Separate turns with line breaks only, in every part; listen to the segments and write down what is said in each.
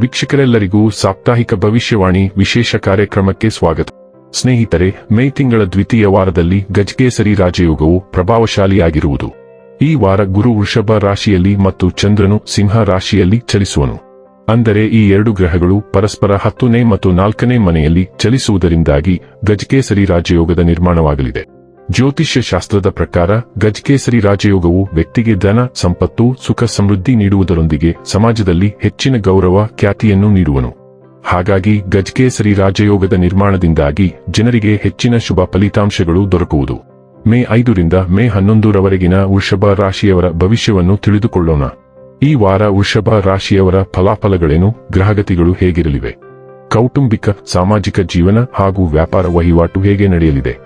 ವೀಕ್ಷಕರೆಲ್ಲರಿಗೂ ಸಾಪ್ತಾಹಿಕ ಭವಿಷ್ಯವಾಣಿ ವಿಶೇಷ ಕಾರ್ಯಕ್ರಮಕ್ಕೆ ಸ್ವಾಗತ. ಸ್ನೇಹಿತರೆ, ಮೇ ತಿಂಗಳ ದ್ವಿತೀಯ ವಾರದಲ್ಲಿ ಗಜಕೇಸರಿ ರಾಜಯೋಗವು ಪ್ರಭಾವಶಾಲಿಯಾಗಿರುವುದು. ಈ ವಾರ ಗುರು ವೃಷಭ ರಾಶಿಯಲ್ಲಿ ಮತ್ತು ಚಂದ್ರನು ಸಿಂಹ ರಾಶಿಯಲ್ಲಿ ಚಲಿಸುವನು. ಅಂದರೆ ಈ ಎರಡು ಗ್ರಹಗಳು ಪರಸ್ಪರ ಹತ್ತನೇ ಮತ್ತು ನಾಲ್ಕನೇ ಮನೆಯಲ್ಲಿ ಚಲಿಸುವುದರಿಂದಾಗಿ ಗಜಕೇಸರಿ ರಾಜಯೋಗದ ನಿರ್ಮಾಣವಾಗಲಿದೆ. ಜ್ಯೋತಿಷ್ಯ ಶಾಸ್ತ್ರದ ಪ್ರಕಾರ ಗಜಕೇಸರಿ ರಾಜಯೋಗವು ವ್ಯಕ್ತಿಗೆ ಧನ, ಸಂಪತ್ತು, ಸುಖ, ಸಮೃದ್ಧಿ ನೀಡುವುದರೊಂದಿಗೆ ಸಮಾಜದಲ್ಲಿ ಹೆಚ್ಚಿನ ಗೌರವ, ಖ್ಯಾತಿಯನ್ನು ನೀಡುವನು. ಹಾಗಾಗಿ ಗಜಕೇಸರಿ ರಾಜಯೋಗದ ನಿರ್ಮಾಣದಿಂದಾಗಿ ಜನರಿಗೆ ಹೆಚ್ಚಿನ ಶುಭ ಫಲಿತಾಂಶಗಳು ದೊರಕುವುದು. ಮೇ ಐದರಿಂದ ಮೇ ಹನ್ನೊಂದರವರೆಗಿನ ವೃಷಭ ರಾಶಿಯವರ ಭವಿಷ್ಯವನ್ನು ತಿಳಿದುಕೊಳ್ಳೋಣ. ಈ ವಾರ ವೃಷಭ ರಾಶಿಯವರ ಫಲಾಫಲಗಳೇನು, ಗ್ರಹಗತಿಗಳು ಹೇಗಿರಲಿವೆ? ಕೌಟುಂಬಿಕ, ಸಾಮಾಜಿಕ ಜೀವನ ಹಾಗೂ ವ್ಯಾಪಾರ ವಹಿವಾಟು ಹೇಗೆ ನಡೆಯಲಿದೆ?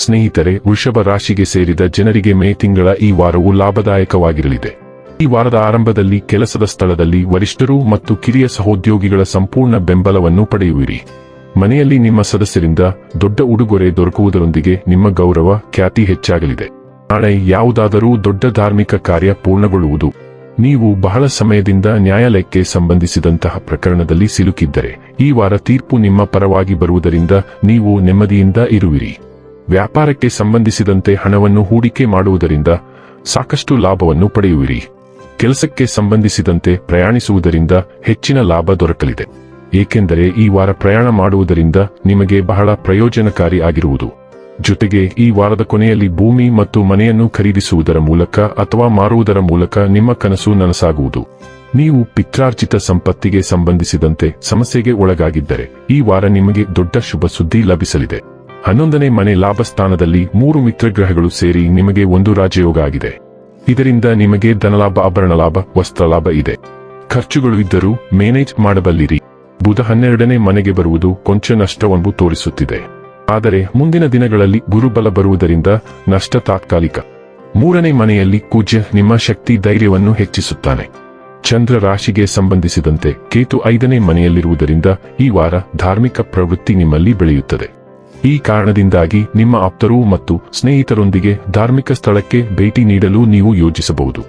ಸ್ನೇಹಿತರೆ, ವೃಷಭ ರಾಶಿಗೆ ಸೇರಿದ ಜನರಿಗೆ ಮೇ ತಿಂಗಳ ಈ ವಾರವು ಲಾಭದಾಯಕವಾಗಿರಲಿದೆ. ಈ ವಾರದ ಆರಂಭದಲ್ಲಿ ಕೆಲಸದ ಸ್ಥಳದಲ್ಲಿ ವರಿಷ್ಠರು ಮತ್ತು ಕಿರಿಯ ಸಹೋದ್ಯೋಗಿಗಳ ಸಂಪೂರ್ಣ ಬೆಂಬಲವನ್ನು ಪಡೆಯುವಿರಿ. ಮನೆಯಲ್ಲಿ ನಿಮ್ಮ ಸದಸ್ಯರಿಂದ ದೊಡ್ಡ ಉಡುಗೊರೆ ದೊರಕುವುದರೊಂದಿಗೆ ನಿಮ್ಮ ಗೌರವ ಖ್ಯಾತಿ ಹೆಚ್ಚಾಗಲಿದೆ. ನಾಳೆ ಯಾವುದಾದರೂ ದೊಡ್ಡ ಧಾರ್ಮಿಕ ಕಾರ್ಯ ಪೂರ್ಣಗೊಳ್ಳುವುದು. ನೀವು ಬಹಳ ಸಮಯದಿಂದ ನ್ಯಾಯಾಲಯಕ್ಕೆ ಸಂಬಂಧಿಸಿದಂತಹ ಪ್ರಕರಣದಲ್ಲಿ ಸಿಲುಕಿದ್ದರೆ, ಈ ವಾರ ತೀರ್ಪು ನಿಮ್ಮ ಪರವಾಗಿ ಬರುವುದರಿಂದ ನೀವು ನೆಮ್ಮದಿಯಿಂದ ಇರುವಿರಿ. ವ್ಯಾಪಾರಕ್ಕೆ ಸಂಬಂಧಿಸಿದಂತೆ ಹಣವನ್ನು ಹೂಡಿಕೆ ಮಾಡುವುದರಿಂದ ಸಾಕಷ್ಟು ಲಾಭವನ್ನು ಪಡೆಯುವಿರಿ. ಕೆಲಸಕ್ಕೆ ಸಂಬಂಧಿಸಿದಂತೆ ಪ್ರಯಾಣಿಸುವುದರಿಂದ ಹೆಚ್ಚಿನ ಲಾಭ ದೊರಕಲಿದೆ. ಏಕೆಂದರೆ ಈ ವಾರ ಪ್ರಯಾಣ ಮಾಡುವುದರಿಂದ ನಿಮಗೆ ಬಹಳ ಪ್ರಯೋಜನಕಾರಿ ಆಗಿರುವುದು. ಜೊತೆಗೆ ಈ ವಾರದ ಕೊನೆಯಲ್ಲಿ ಭೂಮಿ ಮತ್ತು ಮನೆಯನ್ನು ಖರೀದಿಸುವುದರ ಮೂಲಕ ಅಥವಾ ಮಾರುವುದರ ಮೂಲಕ ನಿಮ್ಮ ಕನಸು ನನಸಾಗುವುದು. ನೀವು ಪಿತ್ರಾರ್ಜಿತ ಸಂಪತ್ತಿಗೆ ಸಂಬಂಧಿಸಿದಂತೆ ಸಮಸ್ಯೆಗೆ ಒಳಗಾಗಿದ್ದರೆ ಈ ವಾರ ನಿಮಗೆ ದೊಡ್ಡ ಶುಭ ಸುದ್ದಿ ಲಭಿಸಲಿದೆ. ಹನ್ನೊಂದನೇ ಮನೆ ಲಾಭಸ್ಥಾನದಲ್ಲಿ ಮೂರು ಮಿತ್ರಗ್ರಹಗಳು ಸೇರಿ ನಿಮಗೆ ಒಂದು ರಾಜಯೋಗ ಆಗಿದೆ. ಇದರಿಂದ ನಿಮಗೆ ಧನಲಾಭ, ಆಭರಣ ಲಾಭ, ವಸ್ತ್ರ ಲಾಭ ಇದೆ. ಖರ್ಚುಗಳು ಇದ್ದರೂ ಮ್ಯಾನೇಜ್ ಮಾಡಬಲ್ಲಿರಿ. ಬುಧ ಹನ್ನೆರಡನೇ ಮನೆಗೆ ಬರುವುದು ಕೊಂಚ ನಷ್ಟವನ್ನು ತೋರಿಸುತ್ತಿದೆ. ಆದರೆ ಮುಂದಿನ ದಿನಗಳಲ್ಲಿ ಗುರುಬಲ ಬರುವುದರಿಂದ ನಷ್ಟ ತಾತ್ಕಾಲಿಕ. ಮೂರನೇ ಮನೆಯಲ್ಲಿ ಕೂಜ್ಯ ನಿಮ್ಮ ಶಕ್ತಿ, ಧೈರ್ಯವನ್ನು ಹೆಚ್ಚಿಸುತ್ತಾನೆ. ಚಂದ್ರ ರಾಶಿಗೆ ಸಂಬಂಧಿಸಿದಂತೆ ಕೇತು ಐದನೇ ಮನೆಯಲ್ಲಿರುವುದರಿಂದ ಈ ವಾರ ಧಾರ್ಮಿಕ ಪ್ರವೃತ್ತಿ ನಿಮ್ಮಲ್ಲಿ ಬೆಳೆಯುತ್ತದೆ. ಈ ಕಾರಣದಿಂದಾಗಿ ನಿಮ್ಮ ಆಪ್ತರು ಮತ್ತು ಸ್ನೇಹಿತರೊಂದಿಗೆ ಧಾರ್ಮಿಕ ಸ್ಥಳಕ್ಕೆ ಭೇಟಿ ನೀಡಲು ನೀವು ಯೋಜಿಸಬಹುದು.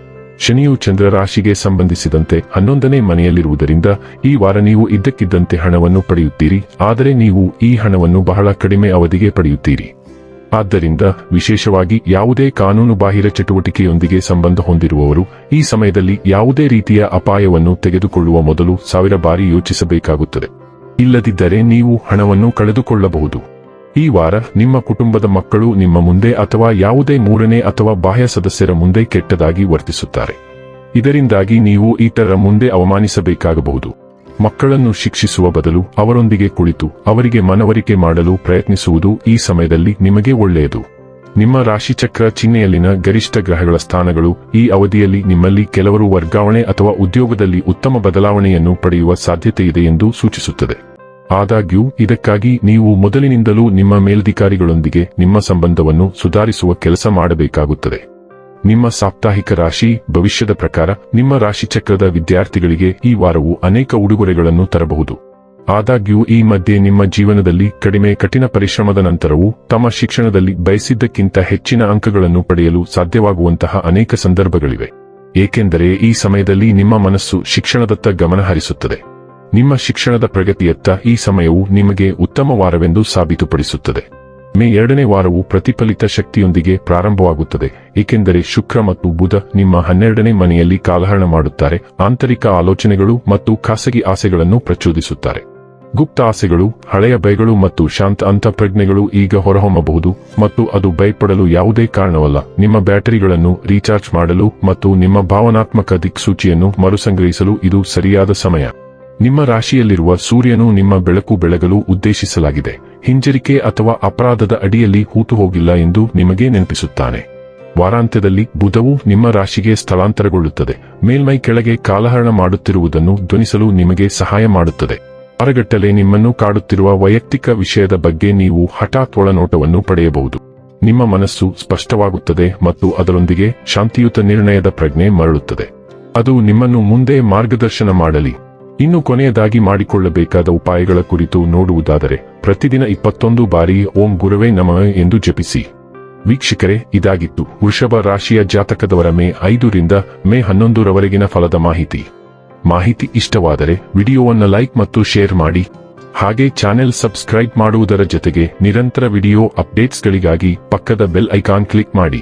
ಶನಿಯು ಚಂದ್ರ ರಾಶಿಗೆ ಸಂಬಂಧಿಸಿದಂತೆ ಹನ್ನೊಂದನೇ ಮನೆಯಲ್ಲಿರುವುದರಿಂದ ಈ ವಾರ ನೀವು ಇದ್ದಕ್ಕಿದ್ದಂತೆ ಹಣವನ್ನು ಪಡೆಯುತ್ತೀರಿ, ಆದರೆ ನೀವು ಈ ಹಣವನ್ನು ಬಹಳ ಕಡಿಮೆ ಅವಧಿಗೆ ಪಡೆಯುತ್ತೀರಿ. ಆದ್ದರಿಂದ ವಿಶೇಷವಾಗಿ ಯಾವುದೇ ಕಾನೂನು ಬಾಹಿರ ಚಟುವಟಿಕೆಯೊಂದಿಗೆ ಸಂಬಂಧ ಹೊಂದಿರುವವರು ಈ ಸಮಯದಲ್ಲಿ ಯಾವುದೇ ರೀತಿಯ ಅಪಾಯವನ್ನು ತೆಗೆದುಕೊಳ್ಳುವ ಮೊದಲು ಸಾವಿರ ಬಾರಿ ಯೋಚಿಸಬೇಕಾಗುತ್ತದೆ. ಇಲ್ಲದಿದ್ದರೆ ನೀವು ಹಣವನ್ನು ಕಳೆದುಕೊಳ್ಳಬಹುದು. ಈ ವಾರ ನಿಮ್ಮ ಕುಟುಂಬದ ಮಕ್ಕಳು ನಿಮ್ಮ ಮುಂದೆ ಅಥವಾ ಯಾವುದೇ ಮೂರನೇ ಅಥವಾ ಬಾಹ್ಯ ಸದಸ್ಯರ ಮುಂದೆ ಕೆಟ್ಟದಾಗಿ ವರ್ತಿಸುತ್ತಾರೆ. ಇದರಿಂದಾಗಿ ನೀವು ಇತರರ ಮುಂದೆ ಅವಮಾನಿಸಬೇಕಾಗಬಹುದು. ಮಕ್ಕಳನ್ನು ಶಿಕ್ಷಿಸುವ ಬದಲು ಅವರೊಂದಿಗೆ ಕುಳಿತು ಅವರಿಗೆ ಮನವರಿಕೆ ಮಾಡಲು ಪ್ರಯತ್ನಿಸುವುದು ಈ ಸಮಯದಲ್ಲಿ ನಿಮಗೆ ಒಳ್ಳೆಯದು. ನಿಮ್ಮ ರಾಶಿಚಕ್ರ ಚಿಹ್ನೆಯಲ್ಲಿನ ಗರಿಷ್ಠ ಗ್ರಹಗಳ ಸ್ಥಾನಗಳು ಈ ಅವಧಿಯಲ್ಲಿ ನಿಮ್ಮಲ್ಲಿ ಕೆಲವರು ವರ್ಗಾವಣೆ ಅಥವಾ ಉದ್ಯೋಗದಲ್ಲಿ ಉತ್ತಮ ಬದಲಾವಣೆಯನ್ನು ಪಡೆಯುವ ಸಾಧ್ಯತೆಯಿದೆ ಎಂದು ಸೂಚಿಸುತ್ತದೆ. ಆದಾಗ್ಯೂ, ಇದಕ್ಕಾಗಿ ನೀವು ಮೊದಲಿನಿಂದಲೂ ನಿಮ್ಮ ಮೇಲಧಿಕಾರಿಗಳೊಂದಿಗೆ ನಿಮ್ಮ ಸಂಬಂಧವನ್ನು ಸುಧಾರಿಸುವ ಕೆಲಸ ಮಾಡಬೇಕಾಗುತ್ತದೆ. ನಿಮ್ಮ ಸಾಪ್ತಾಹಿಕ ರಾಶಿ, ಭವಿಷ್ಯದ ಪ್ರಕಾರ, ನಿಮ್ಮ ರಾಶಿಚಕ್ರದ ವಿದ್ಯಾರ್ಥಿಗಳಿಗೆ ಈ ವಾರವು ಅನೇಕ ಉಡುಗೊರೆಗಳನ್ನು ತರಬಹುದು. ಆದಾಗ್ಯೂ, ಈ ಮಧ್ಯೆ ನಿಮ್ಮ ಜೀವನದಲ್ಲಿ ಕಡಿಮೆ ಕಠಿಣ ಪರಿಶ್ರಮದ ನಂತರವೂ ತಮ್ಮ ಶಿಕ್ಷಣದಲ್ಲಿ ಬಯಸಿದ್ದಕ್ಕಿಂತ ಹೆಚ್ಚಿನ ಅಂಕಗಳನ್ನು ಪಡೆಯಲು ಸಾಧ್ಯವಾಗುವಂತಹ ಅನೇಕ ಸಂದರ್ಭಗಳಿವೆ. ಏಕೆಂದರೆ, ಈ ಸಮಯದಲ್ಲಿ ನಿಮ್ಮ ಮನಸ್ಸು ಶಿಕ್ಷಣದತ್ತ ಗಮನ ಹರಿಸುತ್ತದೆ ನಿಮ್ಮ ಶಿಕ್ಷಣದ ಪ್ರಗತಿಯತ್ತ ಈ ಸಮಯವು ನಿಮಗೆ ಉತ್ತಮ ವಾರವೆಂದು ಸಾಬೀತುಪಡಿಸುತ್ತದೆ. ಮೇ ಎರಡನೇ ವಾರವು ಪ್ರತಿಫಲಿತ ಶಕ್ತಿಯೊಂದಿಗೆ ಪ್ರಾರಂಭವಾಗುತ್ತದೆ, ಏಕೆಂದರೆ ಶುಕ್ರ ಮತ್ತು ಬುಧ ನಿಮ್ಮ ಹನ್ನೆರಡನೇ ಮನೆಯಲ್ಲಿ ಕಾಲಹರಣ ಮಾಡುತ್ತಾರೆ, ಆಂತರಿಕ ಆಲೋಚನೆಗಳು ಮತ್ತು ಖಾಸಗಿ ಆಸೆಗಳನ್ನು ಪ್ರಚೋದಿಸುತ್ತಾರೆ. ಗುಪ್ತ ಆಸೆಗಳು, ಹಳೆಯ ಭಯಗಳು ಮತ್ತು ಶಾಂತ ಅಂತಃಪ್ರಜ್ಞೆಗಳು ಈಗ ಹೊರಹೊಮ್ಮಬಹುದು, ಮತ್ತು ಅದು ಭಯಪಡಲು ಯಾವುದೇ ಕಾರಣವಲ್ಲ. ನಿಮ್ಮ ಬ್ಯಾಟರಿಗಳನ್ನು ರೀಚಾರ್ಜ್ ಮಾಡಲು ಮತ್ತು ನಿಮ್ಮ ಭಾವನಾತ್ಮಕ ದಿಕ್ಸೂಚಿಯನ್ನು ಮರುಸಂಗ್ರಹಿಸಲು ಇದು ಸರಿಯಾದ ಸಮಯ. ನಿಮ್ಮ ರಾಶಿಯಲ್ಲಿರುವ ಸೂರ್ಯನು ನಿಮ್ಮ ಬೆಳಕು ಬೆಳಗಲು ಉದ್ದೇಶಿಸಲಾಗಿದೆ. ಹಿಂಜರಿಕೆ ಅಥವಾ ಅಪರಾಧದ ಅಡಿಯಲ್ಲಿ ಹೂತು ಹೋಗಿಲ್ಲ ಎಂದು ನಿಮಗೆ ನೆನಪಿಸುತ್ತಾನೆ. ವಾರಾಂತ್ಯದಲ್ಲಿ ಬುಧವು ನಿಮ್ಮ ರಾಶಿಗೆ ಸ್ಥಳಾಂತರಗೊಳ್ಳುತ್ತದೆ. ಮೇಲ್ಮೈ ಕೆಳಗೆ ಕಾಲಹರಣ ಮಾಡುತ್ತಿರುವುದನ್ನು ಧ್ವನಿಸಲು ನಿಮಗೆ ಸಹಾಯ ಮಾಡುತ್ತದೆ. ವಾರಗಟ್ಟಲೆ ನಿಮ್ಮನ್ನು ಕಾಡುತ್ತಿರುವ ವೈಯಕ್ತಿಕ ವಿಷಯದ ಬಗ್ಗೆ ನೀವು ಹಠಾತ್ ಒಳನೋಟವನ್ನು ಪಡೆಯಬಹುದು. ನಿಮ್ಮ ಮನಸ್ಸು ಸ್ಪಷ್ಟವಾಗುತ್ತದೆ ಮತ್ತು ಅದರೊಂದಿಗೆ ಶಾಂತಿಯುತ ನಿರ್ಣಯದ ಪ್ರಜ್ಞೆ ಮರಳುತ್ತದೆ. ಅದು ನಿಮ್ಮನ್ನು ಮುಂದೆ ಮಾರ್ಗದರ್ಶನ ಮಾಡಲಿ. ಇನ್ನು ಕೊನೆಯದಾಗಿ ಮಾಡಿಕೊಳ್ಳಬೇಕಾದ ಉಪಾಯಗಳ ಕುರಿತು ನೋಡುವುದಾದರೆ, ಪ್ರತಿದಿನ ಇಪ್ಪತ್ತೊಂದು ಬಾರಿ ಓಂ ಗುರುವೇ ನಮ ಎಂದು ಜಪಿಸಿ. ವೀಕ್ಷಕರೇ, ಇದಾಗಿತ್ತು ವೃಷಭ ರಾಶಿಯ ಜಾತಕದವರ ಮೇ ಐದರಿಂದ ಮೇ ಹನ್ನೊಂದರವರೆಗಿನ ಫಲದ ಮಾಹಿತಿ. ಮಾಹಿತಿ ಇಷ್ಟವಾದರೆ ವಿಡಿಯೋವನ್ನು ಲೈಕ್ ಮತ್ತು ಶೇರ್ ಮಾಡಿ. ಹಾಗೆ ಚಾನೆಲ್ ಸಬ್ಸ್ಕ್ರೈಬ್ ಮಾಡುವುದರ ಜೊತೆಗೆ ನಿರಂತರ ವಿಡಿಯೋ ಅಪ್ಡೇಟ್ಸ್ಗಳಿಗಾಗಿ ಪಕ್ಕದ ಬೆಲ್ ಐಕಾನ್ ಕ್ಲಿಕ್ ಮಾಡಿ.